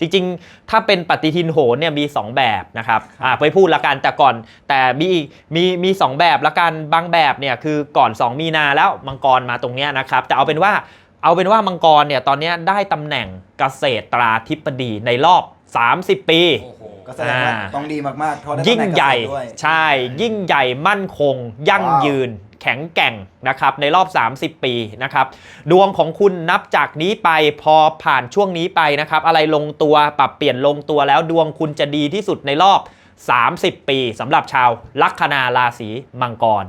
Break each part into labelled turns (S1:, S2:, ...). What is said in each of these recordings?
S1: จริงๆ ถ้าเป็นปฏิทินโหนเนี่ยมี 2 แบบนะครับอ่าไปพูดละกันแต่ก่อนแต่มีอีกมีมีสองแบบละกันบางแบบเนี่ยคือก่อน 2 มีนาแล้วมังกรมาตรงเนี้ยนะครับแต่เอาเป็นว่าเอาเป็นว่ามังกรเนี่ยตอนเนี้ยได้ตำแหน่งเกษตราธิบดีในรอบ 30 ปี
S2: โอ้โห
S3: ก็แสดงว่า
S1: อ่า
S3: ต้องดีมากๆเพราะได้
S1: ยิ่ง
S3: ตำแน่
S1: ใหญ่
S3: เกษตรด้วย
S1: ใช่ ยิ่งใหญ่มั่นคง ยั่ง
S3: ว้าว
S1: ยืน แข็งแกร่งนะครับในรอบ 30 ปีนะครับดวงของคุณนับจากนี้ไปพอผ่านช่วงนี้ไปนะครับอะไรลงตัวปรับเปลี่ยนลงตัวแล้วดวงคุณจะดีที่สุดในรอบ 30 ปีสำหรับชาวลัคนาราศีมังกร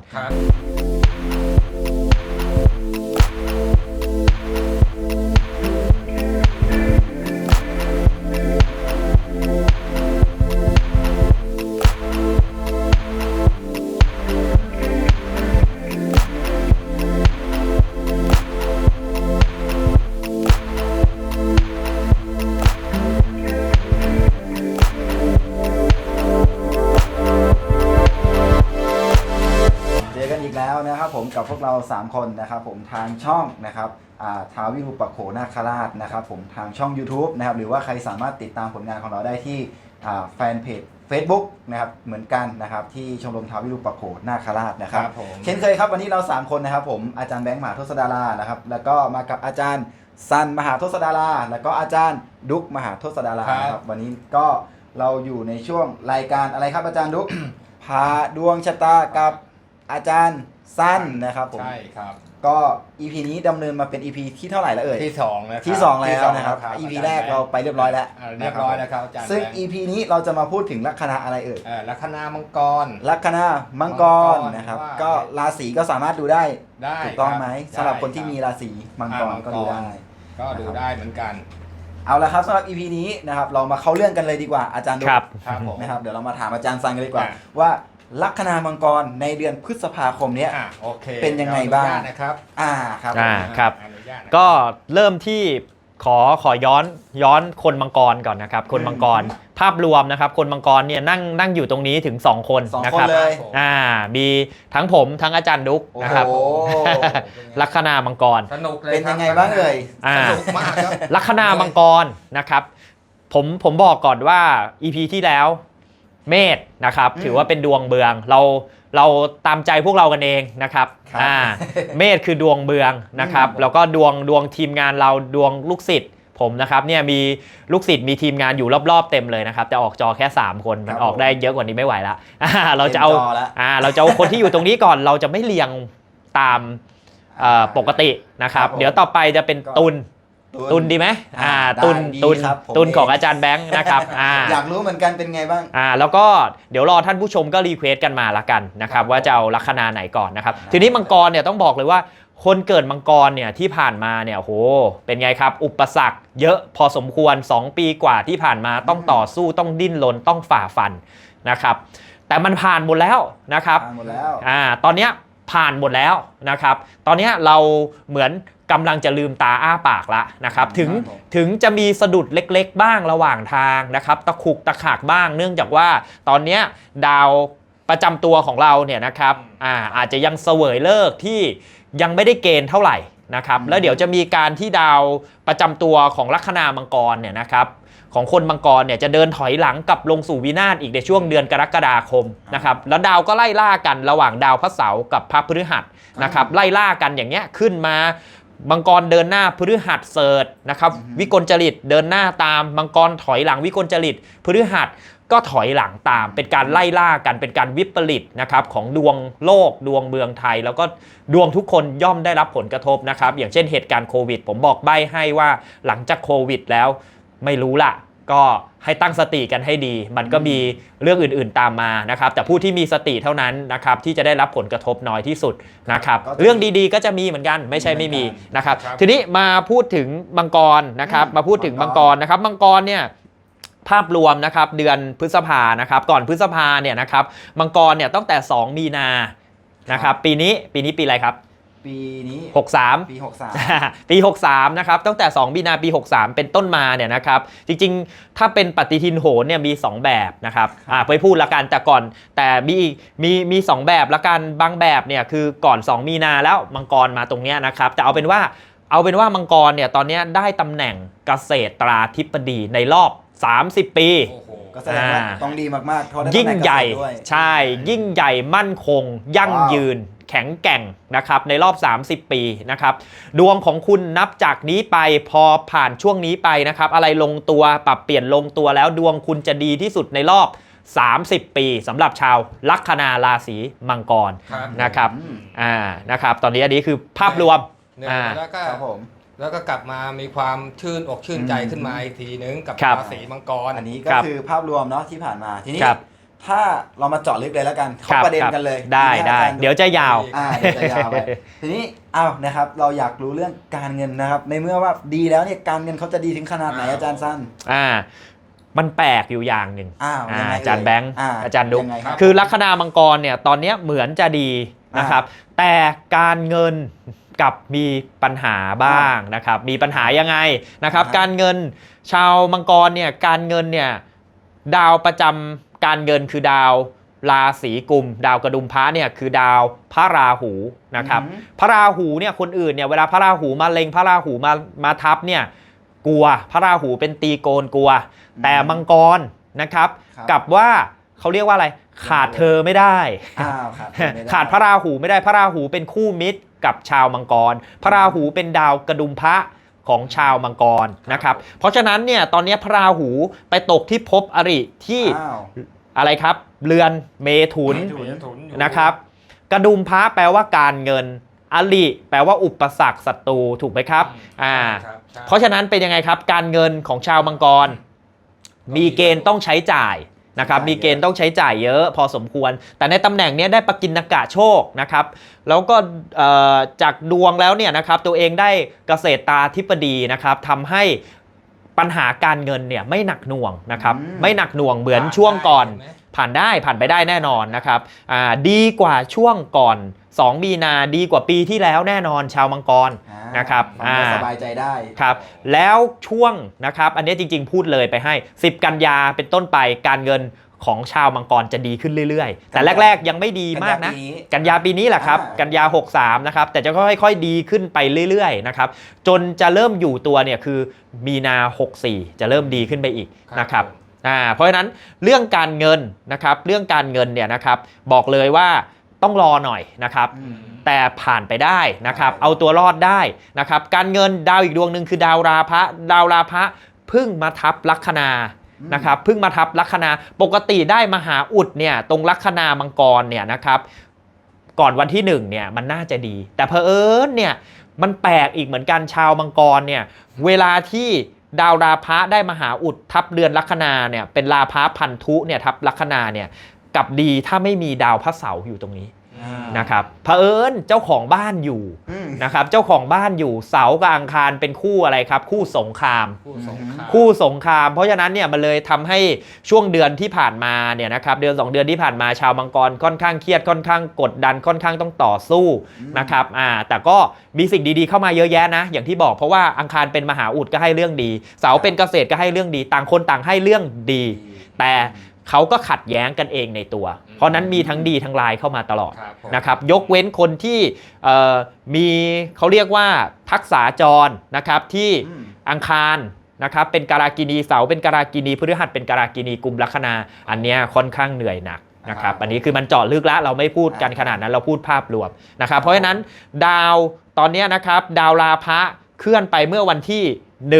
S3: 3 คนนะครับผมทางช่องนะครับอ่าท้าววิรูปักโขนาคราชนะครับผมทางช่อง YouTube นะครับหรือว่าใครสามารถติดตามผลงานของเราได้ที่อ่าแฟนเพจ Facebook นะครับเหมือนกันนะครับที่ชมรมท้าววิรูปักโขนาคราชนะครับ
S2: ครับผม
S3: เช่นเคยครับวันนี้เรา 3 คนนะครับผมอาจารย์แบงค์มหาทศดารานะครับแล้วก็มากับอาจารย์ซันมหาทศดารา แล้วก็อาจารย์ดุ๊กมหาทศดารา
S2: ครับ
S3: นะครับวันนี้ก็เราอยู่ในช่วงรายการอะไรครับอาจารย์ดุ๊ก พาดวงชะตากับอาจารย์ สั้นนะครับผม
S2: ใช่ครับ
S3: ก็ EP นี้ดำเนินมาเป็น EP ที่เท่าไหร่แล้วเอ่ย
S2: ที่สองนะครับ
S3: ที่สองแล้วนะครับ
S2: ที่สอง
S3: EP
S2: อาจาย์
S3: แรกเราไปเรียบร้อยแล้วา
S2: เรียบร้อยแล้วครับอาจารย์
S3: ซึ่ง
S2: แบค์
S3: EP นี้เราจะมาพูดถึงลัคนาอะไรเอ่ย
S2: เอ่อลัคนามังกร
S3: ลัคนามังกร
S2: มังกร
S3: นะครับ
S2: ว่า
S3: ก็ราศีก็สามารถดูได้
S2: ได้
S3: ถูกต้อง
S2: ครับ
S3: ไหม
S2: ได้
S3: สำหรับคนที่
S2: รับ
S3: มีราศีมังกร
S2: อ่ามังกร
S3: ก็ดูได้
S2: ก็ดูได้เหมือนกัน
S3: เอาละครับสำหรับ EP นี้นะครับเรามาเข้าเรื่องกันเลยดีกว่าอาจารย์ดุ๊ก
S1: ครับ
S2: ครับผม
S3: นะครับเดี๋ยวเรามาถามอาจารย์ซันกันเลยดีกว่า
S2: อะ
S3: ว่า ลัคนามังกรในเดือนพฤษภาคมเนี้ย
S2: อะโอเค
S3: เป็นยังไงบ้าง
S2: อนุญตนะครับ
S3: อ่าครับ
S1: อ่า ครับ
S2: อนุญาตนะครับ
S1: ก็เริ่มที่ขอขอย้อนย้อนคนมังกรก่อนนะครับ คนมังกรภาพรวมนะครับ คนมังกรเนี่ยนั่งนั่งอยู่ตรงนี้ถึง 2 คน
S3: สอง
S1: นะ
S3: คน
S1: ครับ
S3: เลย
S1: อ่ามีทั้งผมทั้งอาจารย์ดุ๊ก
S3: โอ้
S1: นะครับ
S3: โห
S1: ลัคนามังกร
S2: สนุกเลย
S3: เป็น
S2: ครับ
S3: ยังไงบ้างเอ่ย
S1: อ่า
S2: สนุกมากครับ
S1: ลัคนามังกรนะครับ ผมผมบอกก่อนว่า EP ที่แล้ว เมษนะครับ
S3: อืม
S1: ถือว่าเป็นดวงเบืองเราเราตามใจพวกเรากันเองนะครับ
S3: ครับ
S1: อ่าเมษคือดวงเบืองนะครับ
S3: อืม
S1: แล้วก็ดวงดวงทีมงานเราดวงลูกศิษย์ผมนะครับเนี่ยมีลูกศิษย์มีทีมงานอยู่รอบๆเต็มเลยนะครับแต่ออกจอแค่ 3 คนมันออกได้เยอะกว่านี้ไม่ไหวละอ่าเราจะเอา
S3: ต็มจแล้ว
S1: อ่าเราจะเอาคนที่อยู่ตรงนี้ก่อนเราจะไม่เรียงตาม เอ่อปกตินะครับ
S3: ครับผม
S1: เดี๋ยวต่อไปจะเป็น
S3: ก็
S1: ตุล ตุนดีไหมอ่า
S3: อ่าได้
S1: ตุน
S3: ดี
S1: ตุน
S3: ครับผม
S1: ตุนของ
S3: เอง
S1: อาจารย์แบงค์นะครับอ่า
S3: อยากรู้เหมือนกันเป็นไงบ้าง
S1: อ่าแล้วก็เดี๋ยวรอท่านผู้ชมก็รีเควสกันมาละกันนะครับ
S2: ครับ
S1: ว่าจะเอาลัคนาไหนก่อนนะครับ
S3: อ่า
S1: ทีนี้มังกรเนี่ยต้องบอกเลยว่า คนเกิดมังกรเนี่ยที่ผ่านมาเนี่ยโหเป็นไงครับ อุปสรรคเยอะพอสมควร 2 ปีกว่าที่ผ่านมาต้องต่อสู้ต้องดิ้นรนต้องฝ่าฟันนะครับแต่มันผ่านหมดแล้วนะครับ
S3: ผ่านหมดแล้ว
S1: อ่าตอนเนี้ยผ่านหมดแล้วนะครับ ตอนเนี้ยเราเหมือน กำลังจะลืมตาอ้าปากละนะครับถึง
S3: ครับผม
S1: ถึงจะมีสะดุดเล็กๆ บ้างระหว่างทางนะครับตะขุกตะขากบ้างเนื่องจากว่าตอนเนี้ยดาวประจำตัวของเราเนี่ยนะครับอ่าอาจจะยังเสวยเลิกที่ยังไม่ได้เกณฑ์เท่าไหร่นะครับ
S3: อืม
S1: แล้วเดี๋ยวจะมีการที่ดาวประจำตัวของลัคนามังกรเนี่ยนะครับของคนมังกรเนี่ยจะเดินถอยหลังกลับลงสู่วินาศอีกในช่วงเดือนกรกฎาคมนะครับแล้วดาวก็ไล่ล่ากันระหว่างดาวพระเสาร์กับพระพฤหัสนะครับไล่ล่ากันอย่างเงี้ยขึ้นมา มังกรเดินหน้าพฤหัสเสิร์ชนะครับ
S3: อือฮึ
S1: วิกลจริตเดินหน้าตามมังกรถอยหลังวิกลจริตพฤหัสก็ถอยหลังตาม เป็นการไล่ล่ากันเป็นการวิปริตนะครับของดวงโลกดวงเมืองไทย แล้วก็ดวงทุกคนย่อมได้รับผลกระทบนะครับ อย่างเช่นเหตุการณ์โควิด ผมบอกใบ้ให้ว่าหลังจากโควิดแล้วไม่รู้ละ ก็ให้ตั้งสติกันให้ดี มันก็มีเรื่องอื่นๆตามมานะครับ แต่ผู้ที่มีสติเท่านั้นนะครับที่จะได้รับผลกระทบน้อยที่สุดนะครับ
S3: ก็จะ
S1: เรื่องดีๆก็จะมีเหมือนกันไม่ใช่ไม่มี
S3: เหมือนกัน
S1: นะครับ
S2: ครับ
S1: ทีนี้มาพูดถึงมังกรนะครับ
S3: อืม
S1: มาพูดถึง
S3: มั
S1: มั
S3: ง
S1: ง
S3: ก
S1: ก
S3: ร
S1: รนะครับ มังกรเนี่ยภาพรวมนะครับเดือนพฤษภานะครับ ก่อนพฤษภาเนี่ยนะครับ มังกรเนี่ยตั้งแต่ 2 มีนานะครับ ปีนี้ปีนี้ปีอะไรครับ
S3: ปีนี้
S1: 63
S3: ปี 63
S1: ปี 63 นะครับ ตั้งแต่ 2 มีนาปี 63 เป็นต้นมาเนี่ยนะครับ จริงๆ ถ้าเป็นปฏิทินโหนเนี่ยมี 2 แบบนะครับ อ่าไปพูดละกันแต่ก่อน แต่มีอีกมีมีสองแบบละกัน บางแบบเนี่ยคือก่อน 2 มีนาแล้วมังกรมาตรงเนี้ยนะครับ แต่เอาเป็นว่า เอาเป็นว่ามังกรเนี่ยตอนเนี้ยได้ตำแหน่งเกษตราธิบดีในรอบ 30 ปี
S2: โอ้โห
S3: ก็แสดงว่า
S1: อ่า
S3: ต้องดีมากๆเพราะได้
S1: ยิ่งใหญ่
S3: ตำแน่เกษตรด้วย
S1: ใช่ ยิ่งใหญ่ มั่นคง ยั่ง
S3: ว้าว
S1: ยืน แข็งแกร่งนะครับในรอบ 30 ปีนะครับดวงของคุณนับจากนี้ไปพอผ่านช่วงนี้ไปนะครับอะไรลงตัวปรับเปลี่ยนลงตัวแล้วดวงคุณจะดีที่สุดในรอบ 30 ปีสำหรับชาวลัคนาราศีมังกร
S2: ครับ
S1: นะครับ
S3: อืม
S1: อ่านะครับ ตอนนี้อันนี้คือภาพรวม
S2: เนี่ย
S1: อ่า
S2: แล้วก็
S3: ครับผม
S2: แล้วก็กลับมามีความชื่นอกชื่นใจ
S3: อืม
S2: ขึ้นมาอีกทีนึงกับ
S1: ครับ
S2: ราศีมังกร
S3: อันนี้ก็
S1: ครับ
S3: คือภาพรวมเนาะที่ผ่านมาทีนี้
S1: ครับ
S3: ถ้าเรามาเจาะลึกเลยแล้วกัน
S1: ค
S3: เข้า
S1: รับ
S3: ประเด็น
S1: ครับ
S3: กันเลย
S1: ได้
S3: ทีนี้
S1: ได้
S3: อาจาร
S1: เดี๋ยวจะยาว
S3: อ่าเดี๋ยวจะยาวไปทีนี้อ้าวนะครับเราอยากรู้เรื่องการเงินนะครับ ในเมื่อว่าดีแล้วเนี่ยการเงินเขาจะดีถึงขนาดไหนอาจารย์สั้น
S1: อ่ามันแปลกอยู่อย่างหนึ่ง
S3: อ้าว
S1: อ่า
S3: ยังไง
S1: อาจารย์แบงค์
S3: อ่า
S1: อาจารย์ดุ๊ก
S3: ยังไงครับ
S1: คือลัคนามังกรเนี่ยตอนเนี้ยเหมือนจะดีนะครับ แต่การเงินกับมีปัญหาบ้างนะครับ มีปัญหายังไงนะครับ
S3: อ่า
S1: การเงินชาวมังกรเนี่ยการเงินเนี่ยดาวประจำ การเงินคือดาวราศีกุม ดาวกระดุมพระเนี่ยคือดาวพระราหูนะครับ
S3: อืม
S1: พระราหูเนี่ยคนอื่นเนี่ยเวลาพระราหูมาเล็งพระราหูมามาทับเนี่ยกลัวพระราหูเป็นตีโกนกลัว แต่มังกรนะครับ
S3: ครับ
S1: กับว่าเขาเรียกว่าอะไรขาดเธอไม่ได้
S3: อ้าวครับไม่ไขา
S1: ดพระราหูไม่ได้พระราหูเป็นคู่มิตรกับชาวมังกร พระราหูเป็นดาวกระดุมพระของชาวมังกรนะครับ เพราะฉะนั้นเนี่ยตอนนี้พระราหูไปตกที่ภพอริที่
S3: อ้าว
S1: อะไรครับ เรือนเมถุน
S3: เมถุ
S2: ถุนอยู่
S1: นะครับ กระดุมพระแปลว่าการเงินอริแปลว่าอุปสรรคศัตรูถูกไหมครับอ่า
S2: ครับใช่
S1: เพราะฉะนั้นเป็นยังไงครับ การเงินของชาวมังกร มีเกณฑ์ต้องใช้จ่ายนะครับ มีเกณฑ์ต้องใช้จ่ายเยอะพอสมควร แต่ในตำแหน่งเนี้ยได้ประกินนกะโชคนะครับ แล้วก็เอ่อจากดวงแล้วเนี่ยนะครับตัวเองได้เกษตรตาธิปดีนะครับทำให้ ปัญหาการเงินเนี่ยไม่หนักหน่วงนะครับ
S3: อืม
S1: ไม่หนักหน่วงเหมือนช่วงก่อน
S2: ใช่ไหม
S1: ผ่านได้ผ่านไปได้แน่นอนนะครับอ่าดีกว่าช่วงก่อน 2 มีนาดีกว่าปีที่แล้วแน่นอนชาวมังกร
S3: อ่า
S1: นะครับ
S3: ฟังแล้ว
S1: อ่า
S3: สบายใจได้
S1: ครับแล้วช่วงนะครับอันนี้จริง ๆ พูดเลยไปให้ 10 กันยาเป็นต้นไปการเงิน ของชาวมังกรจะดีขึ้นเรื่อยๆ แต่แรก ๆ ยังไม่ดีมากนะ กันยาปีนี้แหละครับ
S3: อ่า
S1: กันยา 63 นะครับ แต่จะค่อยๆ ดีขึ้นไปเรื่อยๆ นะครับ จนจะเริ่มอยู่ตัวเนี่ยคือมีนา 64 จะเริ่มดีขึ้นไปอีกนะครับอ่าเพราะฉะนั้นเรื่องการเงินนะครับ เรื่องการเงินเนี่ยนะครับบอกเลยว่าต้องรอหน่อยนะครับ
S3: อืม
S1: แต่ผ่านไปได้นะครับ
S3: ใช่
S1: เอาตัวรอดได้นะครับ การเงินดาวอีกดวงหนึ่งคือดาวราพะดาวราพะเพึ่งมาทับลัคนา
S3: อืม
S1: นะครับเพึ่งมาทับลัคนาปกติได้มหาอุดเนี่ยตรงลัคนามังกรเนี่ยนะครับก่อนวันที่หนึ่งเนี่ยมันน่าจะดี แต่เพอเอิญเนี่ยมันแปลกอีกเหมือนกันชาวมังกรเนี่ยเวลาที่ดาวราพะได้มหาอุดทับเรือนลัคนาเนี่ยเป็นราพะพันธุเนี่ยทับลัคนาเนี่ยกับดีถ้าไม่มีดาวพระเสาร์อยู่ตรงนี้ นะครับเผอิญเจ้าของบ้านอยู่
S3: อืม
S1: นะครับเจ้าของบ้านอยู่เสาร์กับอังคารเป็นคู่อะไรครับ คู่สงคราม
S2: คู่สงคราม
S1: คู่สงครามเพราะฉะนั้นเนี่ยมันเลยทำให้ช่วงเดือนที่ผ่านมาเนี่ยนะครับเดือน 2 เดือนที่ผ่านมาชาวมังกรค่อนข้างเครียดค่อนข้างกดดันค่อนข้างต้องต่อสู้
S3: อืม
S1: นะครับอ่าแต่ก็มีสิ่งดีๆเข้ามาเยอะแยะนะ อย่างที่บอกเพราะว่าอังคารเป็นมหาอุดก็ให้เรื่องดี เสาร์เป็นเกษตรก็ให้เรื่องดี ต่างคนต่างให้เรื่องดี แต่ เขาก็ขัดแย้งกันเองในตัว เพราะนั้นมีทั้งดีทั้งลายเข้ามาตลอด
S2: ครับผม
S1: นะครับ ยกเว้นคนที่เอ่อมีเขาเรียกว่าทักษาจรนะครับที่
S3: อืม
S1: อังคารนะครับเป็นการากินีเสาร์เป็นการากินีพฤหัสเป็นการากินีกุมลัคนา อันเนี้ยค่อนข้างเหนื่อยหนักนะครับ อันนี้คือมันเจาะลึกแล้วเราไม่พูดกันขนาดนั้นเราพูดภาพรวมนะครับ เพราะฉะนั้นดาวตอนเนี้ยนะครับดาวราพะเคลื่อนไปเมื่อวันที่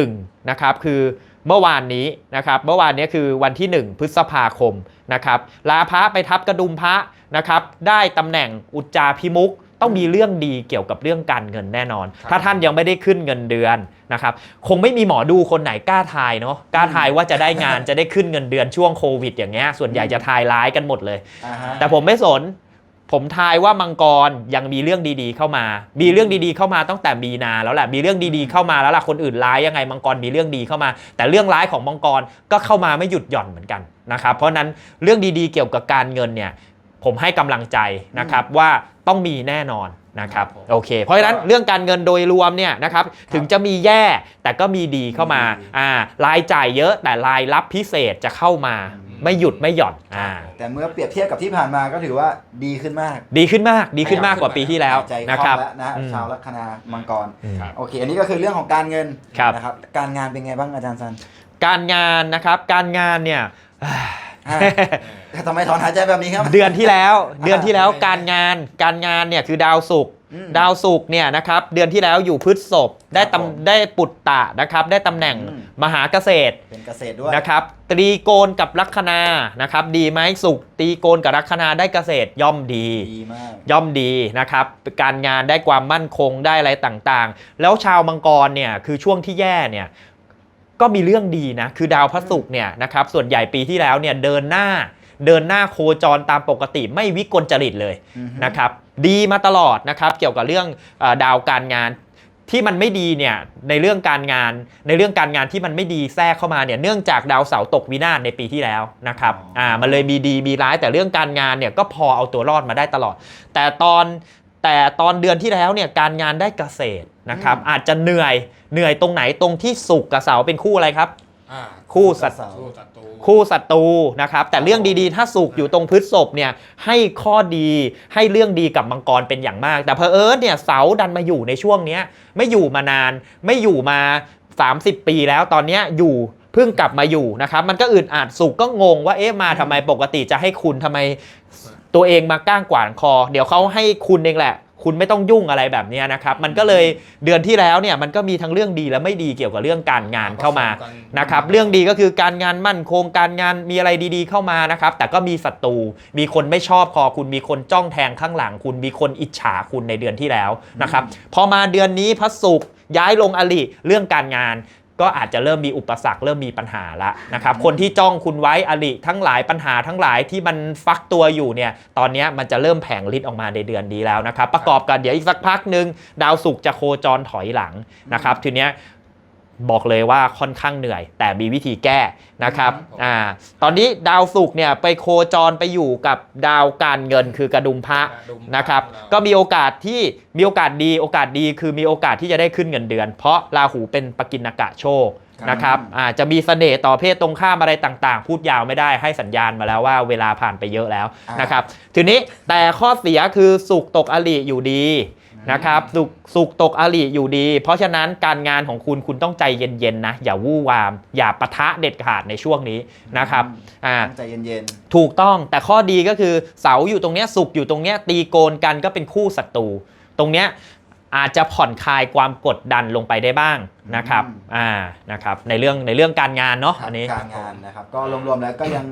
S1: 1นะครับคือ เมื่อวานนี้นะครับ เมื่อวานนี้คือวันที่ 1 พฤษภาคมนะครับราพะไปทับกระดุมพระนะครับ ได้ตำแหน่งอุจจาพิมุกต้องมีเรื่องดีเกี่ยวกับเรื่องการเงินแน่นอน
S2: ครับ
S1: ถ้าท่านยังไม่ได้ขึ้นเงินเดือนนะครับ คงไม่มีหมอดูคนไหนกล้าทายเนาะ กล้าทายว่าจะได้งานจะได้ขึ้นเงินเดือนช่วงโควิด อย่างเงี้ย ส่วนใหญ่จะทายร้ายกันหมดเลย
S3: อ่าฮะ
S1: แต่ผมไม่สน ผมทายว่ามังกรยังมีเรื่องดีๆเข้ามา มีเรื่องดีๆเข้ามาตั้งแต่มีนาแล้วแหละ มีเรื่องดีๆเข้ามาแล้วล่ะ คนอื่นร้ายยังไงมังกรมีเรื่องดีเข้ามา แต่เรื่องร้ายของมังกรก็เข้ามาไม่หยุดหย่อนเหมือนกันนะครับ เพราะฉะนั้นเรื่องดีๆเกี่ยวกับการเงินเนี่ย ผมให้กำลังใจนะครับว่าต้องมีแน่นอนนะครับ
S2: ครับผม
S1: โอเค เพราะฉะนั้นเรื่องการเงินโดยรวมเนี่ยนะครับถึงจะมีแย่แต่ก็มีดีเข้ามา
S3: มีดี
S1: อ่ารายจ่ายเยอะแต่รายรับพิเศษจะเข้ามา ไม่หยุดไม่หย่อนอ่า
S3: แต่เมื่อเปรียบเทียบกับที่ผ่านมาก็ถือว่าดีขึ้นมาก
S1: ดีขึ้นมากดีขึ้นมากกว่าปีที่แล้ว
S3: ใจ
S1: นะ
S3: ค
S1: ค
S3: ล่
S1: รั
S3: อบงแล้วนะ
S1: อืม
S3: ชาวลัคนามังกร
S1: อืม
S2: ครับ
S3: โอเค อันนี้ก็คือเรื่องของการเงิน
S1: ครับ
S3: นะครับ การงานเป็นไงบ้างอาจารย์ซัน
S1: การงานนะครับการงานเนี่ย
S3: อ่าทำไมถอนหายใจแบบนี้ครับ
S1: เดือนที่แล้วเดือนที่แล้วการงานการงานเนี่ยคือดาวศุกร์
S3: อืม
S1: ดาวศุกร์เนี่ยนะครับเดือนที่แล้วอยู่พฤษภได้
S3: ครับผม
S1: ตำได้ปุตตะนะครับได้ตำแหน่ง
S3: อืม
S1: มหาเกษตร
S3: เป็นเกษตรด้วย
S1: นะครับตรีโกณกับลัคนานะครับดีไหมศุกร์ตรีโกณกับลัคนาได้เกษตรย่อมดี
S3: ดีมาก
S1: ย่อมดีนะครับการงานได้ความมั่นคงได้อะไรต่างๆ แล้วชาวมังกรเนี่ยคือช่วงที่แย่เนี่ย ก็มีเรื่องดีนะ คือดาวพระศุกร์เนี่ยนะครับส่วนใหญ่ปีที่แล้วเนี่ยเดินหน้าเดินหน้าโคจรตามปกติไม่วิกลจริตเลย
S3: อือฮึ
S1: นะครับดีมาตลอดนะครับเกี่ยวกับเรื่องเออดาวการงานที่มันไม่ดีเนี่ยในเรื่องการงาน ในเรื่องการงานที่มันไม่ดีแทรกเข้ามาเนี่ยเนื่องจากดาวเสาร์ตกวินาศในปีที่แล้วนะครับ
S3: อ๋ออ่
S1: อ่ามันเลยมีดีมีร้ายแต่เรื่องการงานเนี่ยก็พอเอาตัวรอดมาได้ตลอด แต่ตอน แต่ตอนเดือนที่แล้วเนี่ยการงานได้เกษตรนะครับอาจจะเหนื่อยเหนื่อยตรงไหนตรงที่สุกร์กับเสาร์เป็นคู่อะไรครับ
S2: อ่า
S1: คู่ศัต
S3: เสาร์
S2: คู่ศัตรู
S1: คู่ศัตรูนะครับ แต่เรื่องดีๆ ถ้าสุกอยู่ตรงพฤษภเนี่ยให้ข้อดีให้เรื่องดีกับมังกรเป็นอย่างมาก แต่เพอเอิร์ธเนี่ยเสาดันมาอยู่ในช่วงเนี้ยไม่อยู่มานานไม่อยู่มา 30 ปีแล้วตอนเนี้ยอยู่เพิ่งกลับมาอยู่นะครับ มันก็อื่นอาจสุกก็งงว่าเอ๊ะมาทำไมปกติจะให้คุณทำไม ตัวเองมาก้างกวางคอ เดี๋ยวเขาให้คุณเองแหละ คุณไม่ต้องยุ่งอะไรแบบเนี้ยนะครับมันก็เลยเดือนที่แล้วเนี่ยมันก็มีทั้งเรื่องดีและไม่ดีเกี่ยวกับเรื่องการงานเข้ามานะครับเรื่องดีก็คือการงานมั่นคงการงานมีอะไรดีๆเข้ามานะครับแต่ก็มีศัตรูมีคนไม่ชอบคอคุณมีคนจ้องแทงข้างหลัง คุณมีคนอิจฉาคุณในเดือนที่แล้วนะครับพอมาเดือนนี้พระศุกร์ย้ายลงอลิเรื่องการงาน ก็อาจจะเริ่มมีอุปสรรคเริ่มมีปัญหาละนะครับคนที่จ้องคุณไว้อลิทั้งหลายปัญหาทั้งหลายที่มันฟักตัวอยู่เนี่ยตอนนี้มันจะเริ่มแผงฤทธิ์ออกมาในเดือนนี้แล้วนะครับ ประกอบกันเดี๋ยวอีกสักพักหนึ่งดาวศุกร์จะโคจรถอยหลังนะครับทีเนี้ย บอกเลยว่าค่อนข้างเหนื่อย แต่มีวิธีแก้นะครับ
S2: ครับผม
S1: อ่าตอนนี้ดาวศุกร์เนี่ยไปโคจรไปอยู่กับดาวการเงินคือกระดุมพระ
S2: กระดุมพระ
S1: นะครับ
S2: ของเรา
S1: ก็มีโอกาสที่มีโอกาสดีโอกาสดีคือมีโอกาสที่จะได้ขึ้นเงินเดือน เพราะราหูเป็นปกินกะโชค
S2: ครับ
S1: นะครับอ่าจะมีเสน่ห์ต่อเพศตรงข้ามอะไรต่างๆ พูดยาวไม่ได้ให้สัญญาณมาแล้วว่าเวลาผ่านไปเยอะแล้ว
S3: อ่าน
S1: นะครับ ทีนี้แต่ข้อเสียคือสุกร์ตกอลิอยู่ดี นะครับสุกสุกตกอริอยู่ดี เพราะฉะนั้นการงานของคุณคุณต้องใจเย็นๆนะอย่าวู่วาม อย่าปะทะเด็ดขาดในช่วงนี้นะครับอ่า
S3: ต้องใจเย็น
S1: ถูกต้องแต่ข้อดีก็คือเสาอยู่ตรงเนี้ยสุกอยู่ตรงเนี้ยตีโกนกันก็เป็นคู่ศัตรูตรงเนี้ยอาจจะผ่อนคลายความกดดันลงไปได้บ้างนะครับอ่านะครับในเรื่องในเรื่องการงานเนาะ
S3: ๆ
S1: อันนี้
S3: การงานนะครับก็รวมๆแล้วก็ยัง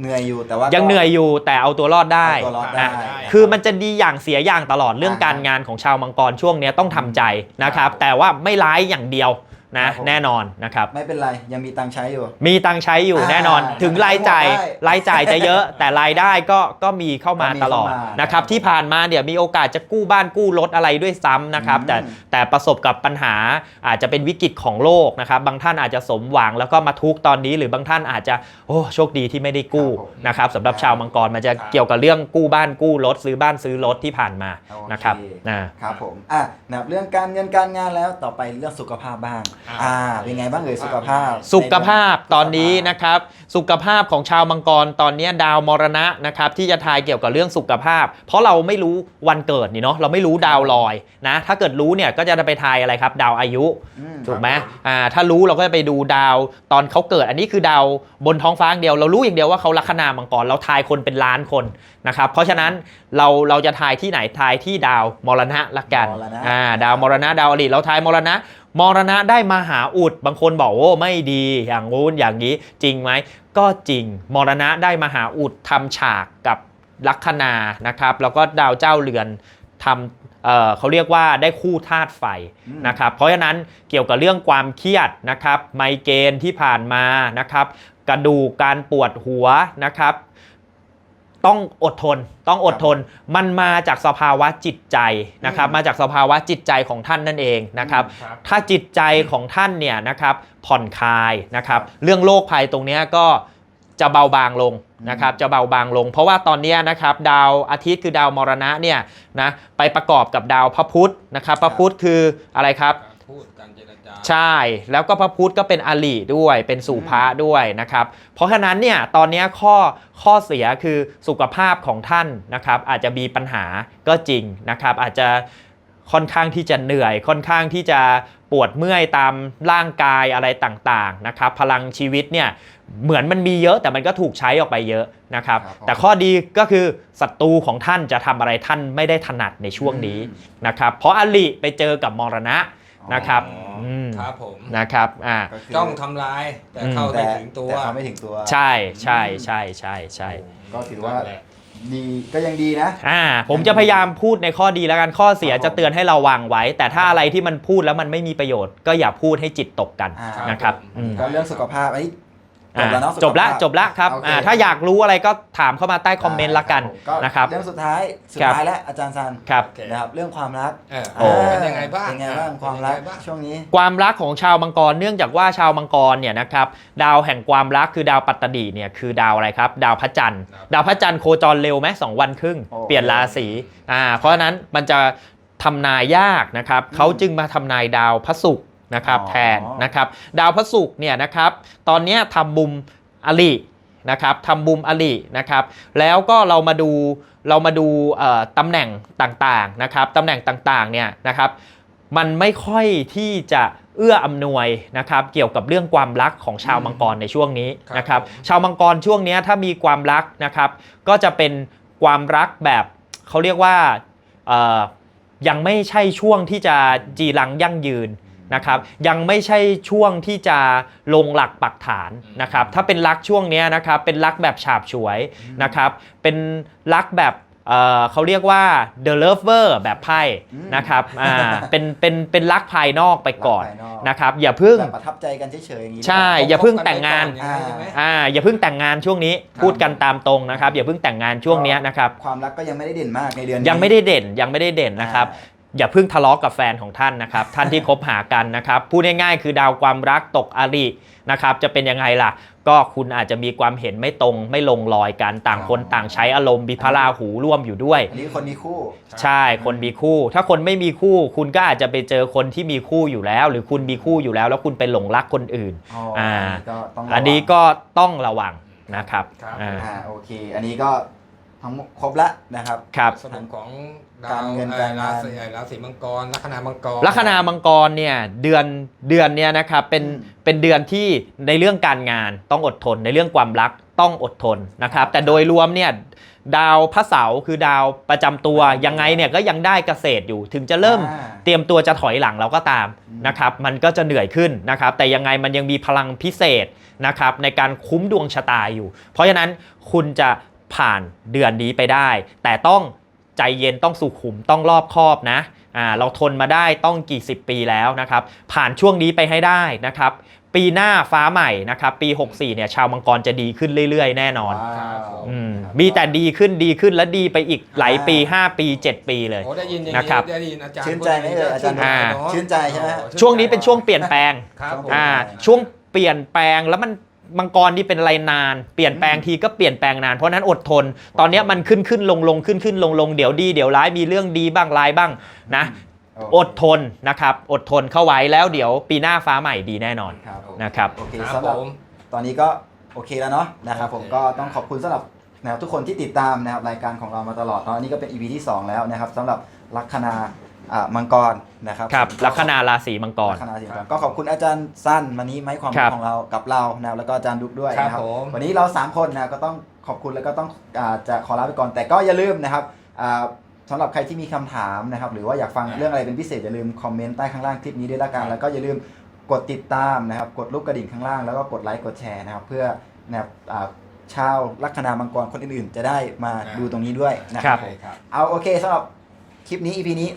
S3: เหนื่อยอยู่แต่ว่า
S1: ยั
S3: ยัง
S1: เหนื่อยอยู่แต่เอาตัวรอดได้
S3: เอาตัวรอดได้
S1: อะ คือมันจะดีอย่างเสียอย่างตลอดเรื่องการงานของชาวมังกรช่วงเนี้ยต้องทำใจนะครับ แต่ว่าไม่ร้ายอย่างเดียว นะ ครับ
S3: ผม
S1: แน่นอนนะครับ
S3: ไม่เป็นไรยังมีตังค์ใช้อยู่
S1: มีตังค์ใช้อยู่
S3: อ่า
S1: แน่นอน ถึงรายจ่าย
S3: ได้
S1: รายจ่ายจะเยอะ แต่รายได้ก็ก็มีเข้ามา
S3: ก็มี
S1: ตลอด
S3: เข้ามา
S1: นะครับ
S3: นะครับ
S1: ที่ผ่านมาเดี๋ยวมีโอกาสจะกู้บ้านกู้รถอะไรด้วยซ้ำนะครับ
S3: อืม
S1: แต่แต่ประสบกับปัญหาอาจจะเป็นวิกฤตของโลกนะครับ บางท่านอาจจะสมหวังแล้วก็มาทุกข์ตอนนี้ หรือบางท่านอาจจะโอ้โชคดีที่ไม่ได้กู้
S3: ครับผม
S1: นะครับสำหรับชาวมังกรมันจะ
S2: ครับ
S1: เกี่ยวกับเรื่องกู้บ้านกู้รถ ซื้อบ้านซื้อรถที่ผ่านมา
S3: โอเค
S1: นะครับอ่า
S3: ครับผมอะนะครับเรื่องการเงินการงานแล้วต่อไปเรื่องสุขภาพบ้าง
S2: อ่า
S3: อ่าเป็นไงบ้างเอ่ยสุขภาพ
S1: สุขภาพ
S3: ใน
S1: ตอนนี้นะครับ สุขภาพของชาวมังกรตอนนี้ดาวมรณะนะครับที่จะทายเกี่ยวกับเรื่องสุขภาพ เพราะเราไม่รู้วันเกิดนี่เนาะเราไม่รู้ดาวลอยนะ ถ้าเกิดรู้เนี่ยก็จะไปทายอะไรครับ ดาวอายุ
S3: อืม
S1: ถูกไหม
S2: ครับผม
S1: อ่าถ้ารู้เราก็จะไปดูดาวตอนเขาเกิด อันนี้คือดาวบนท้องฟ้าอย่างเดียว เรารู้อย่างเดียวว่าเขาลัคนามังกรเราทายคนเป็นล้านคน นะครับเพราะฉะนั้นเราเราจะทายที่ไหนทายที่ดาวมรณะละกัน
S3: มรณะ
S1: อ่าดาวมรณะดาวอริเราทายมรณะ มรณะได้มาหาอุดบางคนบอกโอ้ไม่ดีอย่างงู้นอย่างนี้จริงไหมก็จริงมรณะได้มาหาอุดทำฉากกับลัคนานะครับ แล้วก็ดาวเจ้าเรือนทำเอ่อเขาเรียกว่าได้คู่ธาตุไฟ
S3: อืม
S1: นะครับเพราะฉะนั้นเกี่ยวกับเรื่องความเครียดนะครับไมเกรนที่ผ่านมานะครับกระดูกการปวดหัวนะครับ ต้องอดทน ต้องอดทน มันมาจากสภาวะจิตใจนะครับ
S3: อืม
S1: มาจากสภาวะจิตใจของท่านนั่นเองนะครับ
S2: ครับ
S1: ถ้าจิตใจของท่านเนี่ยนะครับผ่อนคลายนะครับ เรื่องโรคภัยตรงเนี้ยก็จะเบาบางลงนะครับ จะเบาบางลง เพราะว่าตอนเนี้ยนะครับดาวอาทิตย์คือดาวมรณะเนี่ยนะไปประกอบกับดาวพระพุธนะครับ พระพุธคืออะไรครับ ใช่ แล้วก็พระพุทธก็เป็นอลิด้วย เป็นสู่พระด้วยนะครับ เพราะฉะนั้นเนี่ยตอนนี้ข้อข้อเสียคือสุขภาพของท่านนะครับ อาจจะมีปัญหาก็จริงนะครับ อาจจะค่อนข้างที่จะเหนื่อย ค่อนข้างที่จะปวดเมื่อยตามร่างกายอะไรต่างๆนะครับ พลังชีวิตเนี่ยเหมือนมันมีเยอะแต่มันก็ถูกใช้ออกไปเยอะนะครับ
S3: รบ
S1: แต่ข้อดีก็คือศัตรูของท่านจะทำอะไรท่านไม่ได้ถนัดในช่วงนี้นะครับ เพราะอลิไปเจอกับมรณะ นะครับ
S2: อ๋อ
S1: อืม
S2: ครับผม
S1: นะครับอ่า
S3: ก็คื
S2: จ้องทำลายแต่เข้า
S3: แต่
S2: ไม่ถึงตัว
S3: แต่เขาไม่ถึงตัว
S1: ใช่ใช่ใช่ใช่ใช่
S3: ก็ถือว่า
S2: นั่นแหละ
S3: ดีก็ยังดีนะ
S1: อ่าผมจะพยายามพูดในข้อดีแล้วกันข้อเสีย
S3: ครับผม
S1: จะเตือนให้เราวางไว้ แต่ถ้าอะไรที่มันพูดแล้วมันไม่มีประโยชน์ ก็อย่าพูดให้จิตตกกัน
S3: อ่า
S1: นะครับ
S2: ผม
S1: อืม
S3: ก็เรื่องสุขภาพไอ้ย จ
S1: อ่า
S3: บแล้วเนาะ
S1: จบละ
S3: สุขภาพ
S1: จบละครับ
S3: โอเค
S1: อ่าถ้าอยากรู้อะไรก็ถามเข้ามาใต้คอมเมนต์ละกัน
S3: ก็
S1: นะครับ
S3: เรื่องสุดท้ายสุด
S1: ครับ
S3: ท้ายแล้วอาจารย์ซัน
S1: ครับ
S2: โอเค
S3: นะครับเรื่องความรัก
S2: เออ
S1: โอ้
S2: เป็นยังไงบ้าง
S3: เป็นไงบ้าง
S2: อะ
S3: ความรัก
S2: เป็นยังไงบ้าง
S3: ช่วงนี้
S1: ความรักของชาวมังกรเนื่องจากว่าชาวมังกรเนี่ยนะครับดาวแห่งความรักคือดาวปัตตดีเนี่ยคือดาวอะไรครับ ดาวพระจันทร์
S2: ครับ
S1: ดาวพระจันทร์โคจรเร็วไหมสองวันครึ่ง
S3: โอ้
S1: เปลี่ยนราศีอ่าเพราะฉะนั้นมันจะทำนายยากนะครับเขาจึงมาทำนายดาวพระศุกร์ นะครับ
S3: อ๋อ
S1: แทนนะครับดาวพระศุกร์เนี่ยนะครับตอนเนี้ยทำมุมอลินะครับทำมุมอลินะครับแล้วก็เรามาดูเรามาดูเอ่อตำแหน่งต่างๆนะครับตำแหน่งต่างๆเนี่ยนะครับมันไม่ค่อยที่จะเอื้ออำนวยนะครับเกี่ยวกับเรื่องความรักของชาวมังกรในช่วงนี้
S2: ครับ
S1: นะครับ
S2: ผม
S1: ชาวมังกรช่วงเนี้ยถ้ามีความรักนะครับก็จะเป็นความรักแบบเขาเรียกว่าเอ่อยังไม่ใช่ช่วงที่จะจีรังยั่งยืน นะครับยังไม่ใช่ช่วงที่จะลงหลักปักฐานนะครับถ้าเป็นรักช่วงเนี้ยนะครับเป็นรักแบบฉาบฉวยนะครับเป็นรักแบบเอ่อเขาเรียกว่า the lover แบบไพ่
S3: อืม
S1: นะครับอ่าเป็นเป็นเป็นรักภายนอกไปก่อน
S3: รักภายนอก
S1: นะครับอย่าเพึ่ง
S3: แบบประทับใจกันเฉยๆอย่างนี้
S1: ใช่
S3: หรือเปล่
S1: อย่าเพิ่งแต่งงาน
S2: คบกัไปก่ออย่ใช่ไหม
S1: อ่าอย่าเพิ่งแต่งงานช่วงนี้
S3: ครับ
S1: พูดกันตามตรงนะครับอย่าเพิ่งแต่งงานช่วงเนี้ยนะครับ
S3: ความรักก็ยังไม่ได้เด่นมากในเดือนนี้
S1: ยังไม่ได้เด่นยังไม่ได้เด่นนะครับ อย่าเพิ่งทะเลาะกับแฟนของท่านนะครับ ท่านที่คบหากันนะครับพูดง่ายๆ คือดาวความรักตกอารินะครับ จะเป็นยังไงล่ะ ก็คุณอาจจะมีความเห็นไม่ตรงไม่ลงรอยกันต่างคนต่างใช้อารมณ์มีพระราหูร่วมอยู่ด้วย
S3: อันนี้คนมีคู่
S1: ใช่คนมีคู่ ถ้าคนไม่มีคู่ คุณก็อาจจะไปเจอคนที่มีคู่อยู่แล้ว หรือคุณมีคู่อยู่แล้ว แล้วคุณไปหลงรักคนอื่น
S3: อ๋อ
S1: อ่า
S3: อันนี้ก็ต้องระวัง
S1: อันนี้ก็ต้องระวังนะครับ
S2: ครับ
S1: อ่า
S3: อ่าโอเค อันนี้ก็ ทั้งหมดครบแล้วนะครับ
S1: ครับ
S2: สรุปของดา
S3: การ
S2: ว
S3: เงิน
S2: เอ่อ
S3: การงาน
S2: ราศีเอ่อราศีมังกรลัคนามังกร
S1: ลัคนามังกรเนี่ยเดือนเดือนเนี่ยนะครับเป็น
S3: อืม
S1: เป็นเดือนที่ในเรื่องการงานต้องอดทนในเรื่องความรักต้องอดทนนะครับ แต่โดยรวมเนี่ยดาวพระเสาร์คือดาวประจำตัวยังไงเนี่ยก็ยังได้เกษตรอยู่ ถึงจะเริ่ม
S3: อ่า
S1: เตรียมตัวจะถอยหลังเราก็ตาม
S3: อืม
S1: นะครับ มันก็จะเหนื่อยขึ้นนะครับ แต่ยังไงมันยังมีพลังพิเศษนะครับในการคุ้มดวงชะตาอยู่ เพราะฉะนั้นคุณจะ ผ่านเดือนนี้ไปได้ แต่ต้องใจเย็นต้องสุขุมต้องรอบคอบนะอ่าเราทนมาได้ต้องกี่สิบปีแล้วนะครับ ผ่านช่วงนี้ไปให้ได้นะครับ ปีหน้าฟ้าใหม่นะครับ ปี 64เนี่ยชาวมังกรจะดีขึ้นเรื่อยๆ แน่นอน
S3: ว้าว
S1: อืม
S3: ครับ
S1: มีแต่ดีขึ้นดีขึ้นและดีไปอีกหลายปี 5 ปี 7 ปีเลย
S2: โอ้ได้ยินอย่าง
S1: นะ
S2: นี้
S1: ครับ
S2: ได้ยินอาจารย์
S3: ชื่นใจไหมเอ่ยอาจารย์
S2: ชื่นใจเนอะ
S3: ชื่นใจใช่ไหม
S2: โอ้
S1: ช่วงนี้เป็นช่วงเปลี่ยนแปลง
S2: ครับผม
S1: อ่าช่วงเปลี่ยนแปลงแล้วมัน มังกรนี่เป็นอะไรนาน เปลี่ยนแปลงทีก็เปลี่ยนแปลงนานเพราะฉะนั้นอดทน ตอนเนี้ยมันขึ้นขึ้นลงลงขึ้นขึ้นลงลงเดี๋ยวดีเดี๋ยวร้ายมีเรื่องดีบ้างร้ายบ้างนะ
S3: โอ
S1: ดทนนะครับ อดทนเข้าไว้แล้วเดี๋ยวปีหน้าฟ้าใหม่ดีแน่นอน
S3: ครับผม
S1: นะครับ
S3: โอเค
S2: ครับ
S3: สำหรับ
S2: ผม
S3: ตอนนี้ก็โอเคแล้วเนาะนะครับผม
S2: โอเค
S3: ก็ต้องขอบคุณสำหรับนะครับทุกคนที่ติดตามนะครับรายการของเรามาตลอดเนาะอันนี้ก็เป็น EP ที่ 2 แล้วนะครับสำหรับลัคนา อ่ามังกรนะครับ
S1: ครับ
S3: ผม
S1: ลัคนาราศีมังกร
S3: ลัคนาสีมังกรก็ขอบคุณอาจารย์สั้นวันนี้มาให้ความ
S1: ครั
S3: รู้
S1: บ
S3: ของเรากับเรานะครับแล้วก็อาจารย์ดุกด้วย
S2: ครับ
S3: นะครับ
S2: ผม
S3: วันนี้เรา3คนนะก็ต้องขอบคุณแล้วก็ต้องอาจะขอลาไปก่อน แต่ก็อย่าลืมนะครับอ่าสำหรับใครที่มีคำถามนะครับหรือว่าอยากฟังเรื่องอะไรเป็นพิเศษอย่าลืมคอมเมนต์ใต้ข้างล่างคลิปนี้ด้วยละกันแล้วก็อย่าลืมกดติดตามนะครับกดรูปกระดิ่งข้างล่างแล้วก็กดไลค์กดแชร์นะครับเพื่อนะครับอ่าชาวลัคนามังกรคนอื่นๆ จะได้มา
S2: อ่า
S3: ดูตรงนี้ด้วยนะค
S1: ครั
S3: รับ
S1: บ
S2: ใช่ครับ
S3: เอาโอเคสำหรับคลิปนี้ EP นี้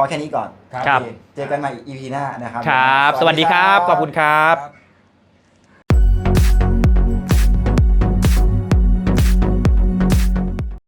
S3: พอแค่นี้ก่อน
S2: ครับ
S1: ครับ
S3: โอเคเจอกันใหม่ EP หน้านะครับ
S1: ครับ สวัสดีครับ ขอบคุณครับ
S2: ครับ